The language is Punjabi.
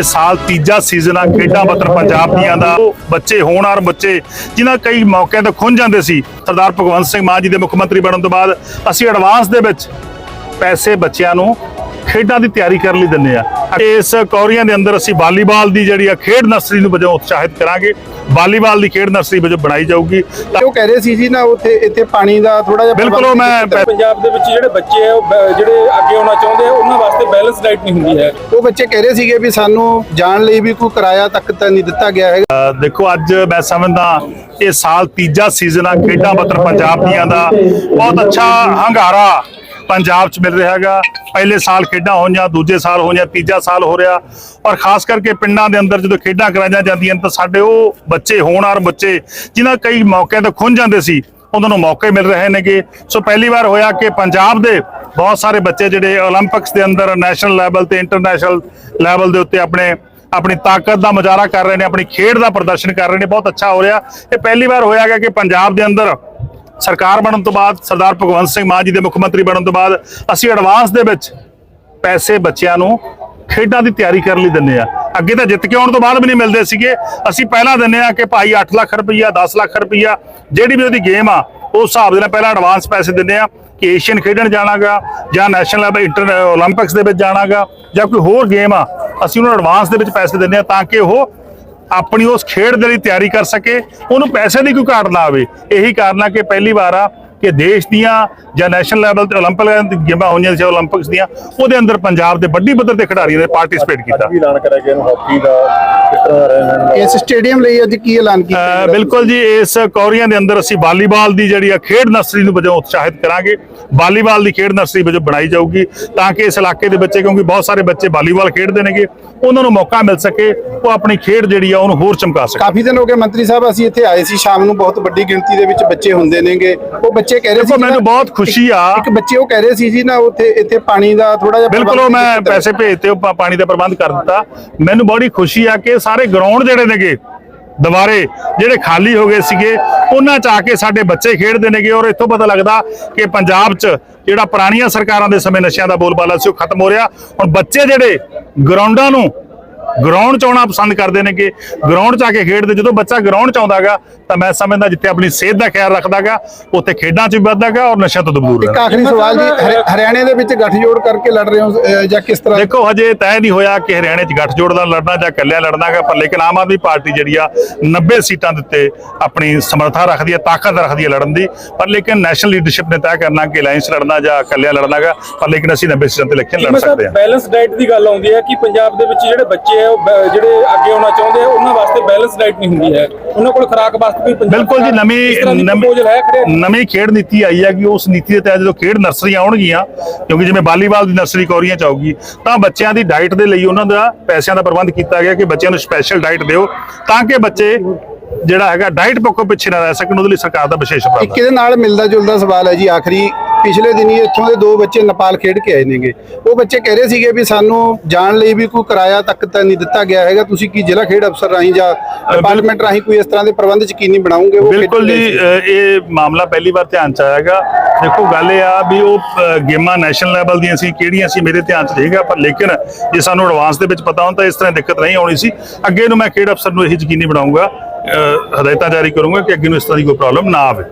ਇਹ ਸਾਲ ਤੀਜਾ ਸੀਜ਼ਨ ਆ, ਖੇਡਾਂ ਮਤਲਬ ਪੰਜਾਬ ਦੀਆਂ ਦਾ। ਬੱਚੇ ਹੋਣਹਾਰ ਬੱਚੇ, ਜਿਨ੍ਹਾਂ ਕਈ ਮੌਕਿਆਂ ਤੇ ਖੁੰਝ ਜਾਂਦੇ ਸੀ। ਸਰਦਾਰ ਭਗਵੰਤ ਸਿੰਘ ਮਾਨ ਜੀ ਦੇ ਮੁੱਖ ਮੰਤਰੀ ਬਣਨ ਤੋਂ ਬਾਅਦ ਅਸੀਂ ਐਡਵਾਂਸ ਦੇ ਵਿੱਚ ਪੈਸੇ ਬੱਚਿਆਂ ਨੂੰ ਖੇਡਾਂ ਦੀ ਤਿਆਰੀ ਕਰਨ ਲਈ ਦਿੰਨੇ ਆ। ਇਸ ਕੌਰੀਆਂ ਦੇ ਅੰਦਰ ਅਸੀਂ ਵਾਲੀਬਾਲ ਦੀ ਜਿਹੜੀ ਆ ਖੇਡ ਨਰਸਰੀ ਨੂੰ ਵਜੋਂ ਉਤਸ਼ਾਹਿਤ ਕਰਾਂਗੇ। ਵਾਲੀਬਾਲ ਦੀ ਖੇਡ ਨਰਸਰੀ ਵਜੋਂ ਬਣਾਈ ਜਾਊਗੀ। ਉਹ ਕਹਿ ਰਹੇ ਸੀ ਜੀ ਨਾ ਉੱਥੇ ਇੱਥੇ ਪਾਣੀ ਦਾ ਥੋੜਾ ਜਿਹਾ ਬਿਲਕੁਲ ਉਹ ਮੈਂ ਪੰਜਾਬ ਦੇ ਵਿੱਚ ਜਿਹੜੇ ਬੱਚੇ ਆ ਜਿਹੜੇ ਅੱਗੇ ਆਉਣਾ ਚਾਹੁੰਦੇ ਆ ਉਹਨਾਂ ਵਾਸਤੇ ਬੈਲੈਂਸ ਡਾਈਟ ਨਹੀਂ ਹੁੰਦੀ ਹੈ। ਉਹ ਬੱਚੇ ਕਹਿ ਰਹੇ ਸੀਗੇ ਵੀ ਸਾਨੂੰ ਜਾਣ ਲਈ ਵੀ ਕੋਈ ਕਿਰਾਇਆ ਤੱਕ ਤਾਂ ਨਹੀਂ ਦਿੱਤਾ ਗਿਆ ਹੈਗਾ। ਦੇਖੋ ਅੱਜ ਮੈਂ ਸਮਝਦਾ ਇਹ ਸਾਲ ਤੀਜਾ ਸੀਜ਼ਨ ਆ ਖੇਡਾਂ ਮਤਲਬ ਪੰਜਾਬ ਦੀਆਂ ਦਾ। ਬਹੁਤ ਅੱਛਾ ਹੰਗਾਰਾ ਪੰਜਾਬ 'ਚ ਮਿਲ ਰਿਹਾ ਹੈਗਾ। ਪਹਿਲੇ ਸਾਲ ਖੇਡਾਂ ਹੋਈਆਂ, ਦੂਜੇ ਸਾਲ ਹੋਈਆਂ, ਤੀਜਾ ਸਾਲ ਹੋ ਰਿਹਾ। ਔਰ ਖਾਸ ਕਰਕੇ ਪਿੰਡਾਂ ਦੇ ਅੰਦਰ ਜਦੋਂ ਖੇਡਾਂ ਕਰਾਈਆਂ ਜਾਂਦੀਆਂ ਤਾਂ ਸਾਡੇ ਉਹ ਬੱਚੇ ਹੋਣ ਆਰ ਬੱਚੇ ਜਿਨ੍ਹਾਂ ਕਈ ਮੌਕੇ ਤੇ ਖੁੰਝ ਜਾਂਦੇ ਸੀ, ਉਹਨਾਂ ਨੂੰ ਮੌਕੇ ਮਿਲ ਰਹੇ ਨੇਗੇ। ਸੋ ਪਹਿਲੀ ਵਾਰ ਹੋਇਆ ਕਿ ਪੰਜਾਬ ਦੇ ਬਹੁਤ ਸਾਰੇ ਬੱਚੇ ਜਿਹੜੇ 올림픽ਸ ਦੇ ਅੰਦਰ ਨੈਸ਼ਨਲ ਲੈਵਲ ਤੇ ਇੰਟਰਨੈਸ਼ਨਲ ਲੈਵਲ ਦੇ ਉੱਤੇ ਆਪਣੇ, ਆਪਣੀ ਤਾਕਤ ਦਾ ਮੁਜ਼ਾਹਰਾ ਕਰ ਰਹੇ ਨੇ, ਆਪਣੀ ਖੇਡ ਦਾ ਪ੍ਰਦਰਸ਼ਨ ਕਰ ਰਹੇ ਨੇ, ਬਹੁਤ ਅੱਛਾ ਹੋ ਰਿਹਾ। ਇਹ ਪਹਿਲੀ ਵਾਰ ਹੋਇਆ ਕਿ ਪੰਜਾਬ ਦੇ ਅੰਦਰ ਸਰਕਾਰ ਬਣਨ ਤੋਂ ਬਾਅਦ ਸਰਦਾਰ ਭਗਵੰਤ ਸਿੰਘ ਮਾਨ ਜੀ ਦੇ ਮੁੱਖ ਮੰਤਰੀ ਬਣਨ ਤੋਂ ਬਾਅਦ ਅਸੀਂ ਐਡਵਾਂਸ ਦੇ ਵਿੱਚ ਪੈਸੇ ਬੱਚਿਆਂ ਨੂੰ ਖੇਡਾਂ ਦੀ ਤਿਆਰੀ ਕਰਨ ਲਈ ਦਿੰਦੇ ਆ ਅੱਗੇ ਤਾਂ ਜਿੱਤ ਕੇ ਆਉਣ ਤੋਂ ਬਾਅਦ ਵੀ ਨਹੀਂ ਮਿਲਦੇ ਸੀਗੇ। ਅਸੀਂ ਪਹਿਲਾਂ ਦਿੰਦੇ ਆ ਕਿ ਭਾਈ 8 ਲੱਖ ਰੁਪਈਆ 10 ਲੱਖ ਰੁਪਈਆ ਜਿਹੜੀ ਵੀ ਉਹਦੀ ਗੇਮ ਆ, ਉਸ ਹਿਸਾਬ ਦੇ ਨਾਲ ਪਹਿਲਾਂ ਐਡਵਾਂਸ ਪੈਸੇ ਦਿੰਦੇ ਆ ਕਿ ਏਸ਼ੀਅਨ ਖੇਡਣ ਜਾਣਾਗਾ ਜਾਂ ਨੈਸ਼ਨਲ ਲੈਵਲ ਇੰਟਰ 올림픽ਸ ਦੇ ਵਿੱਚ ਜਾਣਾਗਾ ਜਾਂ ਕੋਈ ਹੋਰ ਗੇਮ ਆ, ਅਸੀਂ ਉਹਨਾਂ ਨੂੰ ਐਡਵਾਂਸ ਦੇ ਵਿੱਚ ਪੈਸੇ ਦਿੰਦੇ ਆ ਤਾਂ ਕਿ ਉਹ ਆਪਣੀ ਉਸ ਖੇਡ ਦੇ ਲਈ ਤਿਆਰੀ ਕਰ ਸਕੇ, ਉਹਨੂੰ ਪੈਸੇ ਦੀ ਕੋਈ ਘਾਟ ਨਾ ਆਵੇ। ਇਹੀ ਕਾਰਨ ਆ ਕਿ ਪਹਿਲੀ ਵਾਰ ਆ ਕਿ ਦੇਸ਼ ਦੀਆਂ ਜਾਂ ਨੈਸ਼ਨਲ ਲੈਵਲ ਤੇ 올림픽 ਗੇਮਾਂ ਹੋਈਆਂ ਸੀ 올림픽ਸ ਦੀਆਂ, ਉਹਦੇ ਅੰਦਰ ਪੰਜਾਬ ਦੇ ਵੱਡੀ ਪੱਧਰ ਦੇ ਖਿਡਾਰੀਆਂ ਨੇ ਪਾਰਟਿਸਿਪੇਟ ਕੀਤਾ। ਵੀ ਐਲਾਨ ਕਰਿਆ ਗਿਆ ਇਹਨੂੰ ਹਾਕੀ ਦਾ, ਕਿਸ ਤਰ੍ਹਾਂ ਰਹਿਣਾ ਇਸ ਸਟੇਡੀਅਮ ਲਈ ਅੱਜ ਕੀ ਐਲਾਨ ਕੀਤਾ? ਬਿਲਕੁਲ ਜੀ ਇਸ ਕੌਰੀਆਂ ਦੇ ਅੰਦਰ ਅਸੀਂ ਵਾਲੀਬਾਲ ਦੀ ਜਿਹੜੀ ਆ ਖੇਡ ਨਰਸਰੀ ਨੂੰ ਵਜੋਂ ਉਤਸ਼ਾਹਿਤ ਕਰਾਂਗੇ। ਵਾਲੀਬਾਲ ਦੀ ਖੇਡ ਨਰਸਰੀ ਵਜੋਂ ਬਣਾਈ ਜਾਊਗੀ ਤਾਂ ਕਿ ਇਸ ਇਲਾਕੇ ਦੇ ਬੱਚੇ ਕਿਉਂਕਿ ਬਹੁਤ ਸਾਰੇ ਬੱਚੇ ਵਾਲੀਬਾਲ ਖੇਡਦੇ ਨੇਗੇ ਉਹਨਾਂ ਨੂੰ ਮੌਕਾ ਮਿਲ ਸਕੇ ਉਹ ਆਪਣੀ ਖੇਡ ਜਿਹੜੀ ਆ ਉਹਨੂੰ ਹੋਰ ਚਮਕਾ ਸਕਣ। ਕਾਫੀ ਦਿਨ ਹੋ ਗਏ ਮੰਤਰੀ ਸਾਹਿਬ ਅਸੀਂ ਇੱਥੇ ਆਏ ਸੀ ਸ਼ਾਮ ਨੂੰ ਬਹੁਤ ਵੱਡੀ ਗਿਣਤੀ ਦੇ ਵਿੱਚ ਬੱਚੇ ਹੁੰਦੇ ਨੇਗੇ। ਉਹ ਬੱਚੇ ਕਹਿ ਰਹੇ ਸੀ ਮੈਨੂੰ ਬਹੁਤ ਖੁਸ਼ੀ ਆ। ਇੱਕ ਬੱਚੇ ਉਹ ਕਹਿ ਰਹੇ ਸੀ ਜੀ ਨਾ ਉੱਥੇ ਇੱਥੇ ਪਾਣੀ ਦਾ ਥੋੜਾ ਜਿਹਾ ਬਿਲਕੁਲ ਮੈਂ ਪੈਸੇ ਭੇਜਤੇ ਉਹ ਪਾਣੀ ਦਾ ਪ੍ਰਬੰਧ ਕਰ ਦਿੱਤਾ। ਮੈਨੂੰ ਬੜੀ ਖੁਸ਼ੀ ਆ ਕਿ ਸਾਰੇ ਗਰਾਊਂਡ ਜਿਹੜੇ ਨੇਗੇ ਦੁਬਾਰੇ ਜਿਹੜੇ ਖਾਲੀ ਹੋ ਗਏ ਸੀਗੇ, ਉਹਨਾਂ ਚ ਆ ਕੇ ਸਾਡੇ ਬੱਚੇ ਖੇਡਦੇ ਨੇਗੇ ਔਰ ਇੱਥੋਂ ਪਤਾ ਲੱਗਦਾ ਕਿ ਪੰਜਾਬ 'ਚ ਜਿਹੜਾ ਪੁਰਾਣੀਆਂ ਸਰਕਾਰਾਂ ਦੇ ਸਮੇਂ ਨਸ਼ਿਆਂ ਦਾ ਬੋਲਬਾਲਾ ਸੀ, ਉਹ ਖਤਮ ਹੋ ਰਿਹਾ। ਹੁਣ ਬੱਚੇ ਜਿਹੜੇ ਗਰਾਊਂਡਾਂ ਨੂੰ ਗਰਾਊਂਡ ਚ ਆਉਣਾ ਪਸੰਦ ਕਰਦੇ ਨੇ ਕਿ ਗਰਾਊਂਡ ਚ ਆ ਕੇ ਖੇਡਦੇ, ਜਦੋਂ ਬੱਚਾ ਗਰਾਊਂਡ ਚ ਆਉਂਦਾਗਾ ਤਾਂ ਮੈਂ ਸਮਝਦਾ ਜਿੱਥੇ ਆਪਣੀ ਸਿਹਤ ਦਾ ਖਿਆਲ ਰੱਖਦਾਗਾ ਉੱਥੇ ਖੇਡਾਂ ਚ ਵੀ ਵੱਧਦਾਗਾ ਔਰ ਨਸ਼ਿਆਂ ਤੋਂ ਦੂਰ ਇੱਕ ਰਹਿੰਦਾ ਆਖਰੀ ਸਵਾਲ ਜੀ ਹਰਿ- ਹਰਿਆਣੇ ਦੇ ਵਿੱਚ ਗੱਠਜੋੜ ਕਰਕੇ ਲੜ ਰਹੇ ਹੋ ਜਾਂ ਕਿਸ ਤਰ੍ਹਾਂ? ਦੇਖੋ ਹਜੇ ਤੈਅ ਨਹੀਂ ਹੋਇਆ ਕਿ ਹਰਿਆਣੇ 'ਚ ਗੱਠਜੋੜ ਦਾ ਲੜਨਾ ਜਾਂ ਇਕੱਲਿਆਂ ਲੜਨਾਗਾ ਪਰ ਲੇਕਿਨ ਆਮ ਆਦਮੀ ਪਾਰਟੀ ਜਿਹੜੀ ਆ 90 ਸੀਟਾਂ ਦੇ ਉੱਤੇ ਆਪਣੀ ਸਮਰੱਥਾ ਰੱਖਦੀ ਹੈ ਤਾਕਤ ਰੱਖਦੀ ਹੈ ਲੜਨ ਦੀ। ਪਰ ਲੇਕਿਨ ਨੈਸ਼ਨਲ ਲੀਡਰਸ਼ਿਪ ਨੇ ਤੈਅ ਕਰਨਾ ਕਿ ਅਲਾਈਅੰਸ ਲੜਨਾ ਜਾਂ ਇਕੱਲਿਆਂ ਲੜਨਾਗਾ ਪਰ ਲੇਕਿਨ ਅਸੀਂ 90 ਸੀਟਾਂ ਤੇ ਇਲੈਕਸ਼ਨ ਲੜ ਸਕਦੇ ਹਾਂ ਬੈਲੈਂਸ ਡਾਈਟ ਦੀ ਗੱਲ ਆਉਂਦੀ ਹੈ ਕਿ ਪੰਜਾਬ ਦੇ ਵਿੱਚ ਜਿਹੜੇ ਬੱਚੇ ਆ ਉਹ ਜਿਹੜੇ ਅੱਗੇ ਆਉਣਾ ਚਾਹੁੰਦੇ ਆ ਉਹਨਾਂ ਵਾਸਤੇ ਬੈਲੈਂਸ ਡਾਈਟ ਨਹੀਂ ਹੁੰਦੀ ਹੈ। ਉਹਨਾਂ ਕੋਲ ਖੁਰਾਕ ਵਾਸਤੇ ਬਿਲਕੁਲ ਜੀ ਨਵੀਂ ਨਵੀਂ- ਖੇਡ ਨੀਤੀ ਆਈ ਹੈ ਕਿ ਉਸ ਨੀਤੀ ਦੇ ਤਹਿਤ ਜਦੋਂ ਖੇਡ ਨਰਸਰੀਆਂ ਆਉਣਗੀਆਂ ਕਿਉਂਕਿ ਜਿਵੇਂ ਵਾਲੀਬਾਲ ਦੀ ਨਰਸਰੀ ਕੌਰੀਆਂ ਚ ਆਊਗੀ ਤਾਂ ਬੱਚਿਆਂ ਦੀ ਡਾਈਟ ਦੇ ਲਈ ਉਹਨਾਂ ਦਾ ਪੈਸਿਆਂ ਦਾ ਪ੍ਰਬੰਧ ਕੀਤਾ ਗਿਆ ਕਿ ਬੱਚਿਆਂ ਨੂੰ ਸਪੈਸ਼ਲ ਡਾਈਟ ਦਿਓ ਤਾਂ ਕਿ ਬੱਚੇ ਜਿਹੜਾ ਹੈਗਾ ਡਾਈਟ ਪੱਖੋਂ ਪਿੱਛੇ ਨਾ ਰਹਿ ਸਕਣ ਉਹਦੇ ਲਈ ਸਰਕਾਰ ਦਾ ਵਿਸ਼ੇਸ਼ ਇੱਕ ਉਪਰਾਲਾ ਇਹਦੇ ਨਾਲ ਮਿਲਦਾ ਜੁਲਦਾ ਸਵਾਲ ਹੈ ਜੀ ਆਖਰੀ ਪਿਛਲੇ ਦਿਨੀ ਇੱਥੋਂ ਦੇ ਦੋ ਬੱਚੇ ਨੇਪਾਲ ਖੇਡ ਕੇ ਆਏ ਨੇਗੇ। ਉਹ ਬੱਚੇ ਕਹਿ ਰਹੇ ਸੀਗੇ ਵੀ ਸਾਨੂੰ ਜਾਣ ਲਈ ਵੀ ਕੋਈ ਕਿਰਾਇਆ ਤੱਕ ਤਾਂ ਨਹੀਂ ਦਿੱਤਾ ਗਿਆ ਹੈਗਾ। ਤੁਸੀਂ ਕੀ ਜ਼ਿਲ੍ਹਾ ਖੇਡ ਅਫਸਰ ਰਾਹੀਂ ਜਾਂ ਡਿਪਾਰਟਮੈਂਟ ਰਾਹੀਂ ਕੋਈ ਇਸ ਤਰ੍ਹਾਂ ਦੇ ਪ੍ਰਬੰਧ ਯਕੀਨੀ ਬਣਾਉਂਗੇ ਉਹ ਬਿਲਕੁਲ ਜੀ ਇਹ ਮਾਮਲਾ ਪਹਿਲੀ ਵਾਰ ਧਿਆਨ ਚ ਆਇਆਗਾ। ਦੇਖੋ ਗੱਲ ਇਹ ਆ ਵੀ ਉਹ ਗੇਮਾਂ ਨੈਸ਼ਨਲ ਲੈਵਲ ਦੀਆਂ ਸੀ ਕਿਹੜੀਆਂ ਸੀ ਮੇਰੇ ਧਿਆਨ ਚ ਰਹੇਗਾ ਪਰ ਲੇਕਿਨ ਜੇ ਸਾਨੂੰ ਐਡਵਾਂਸ ਦੇ ਵਿੱਚ ਪਤਾ ਹੁੰਦਾ ਇਸ ਤਰ੍ਹਾਂ ਦਿੱਕਤ ਨਹੀਂ ਆਉਣੀ ਸੀ। ਅੱਗੇ ਨੂੰ ਮੈਂ ਖੇਡ ਅਫਸਰ ਨੂੰ ਇਹ ਯਕੀਨੀ ਬਣਾਉਂਗਾ ਹਦਾਇਤਾਂ ਜਾਰੀ ਕਰੂੰਗਾ ਕਿ ਅੱਗੇ ਨੂੰ ਇਸ ਤਰ੍ਹਾਂ ਦੀ ਕੋਈ ਪ੍ਰੋਬਲਮ ਨਾ ਆਵੇ।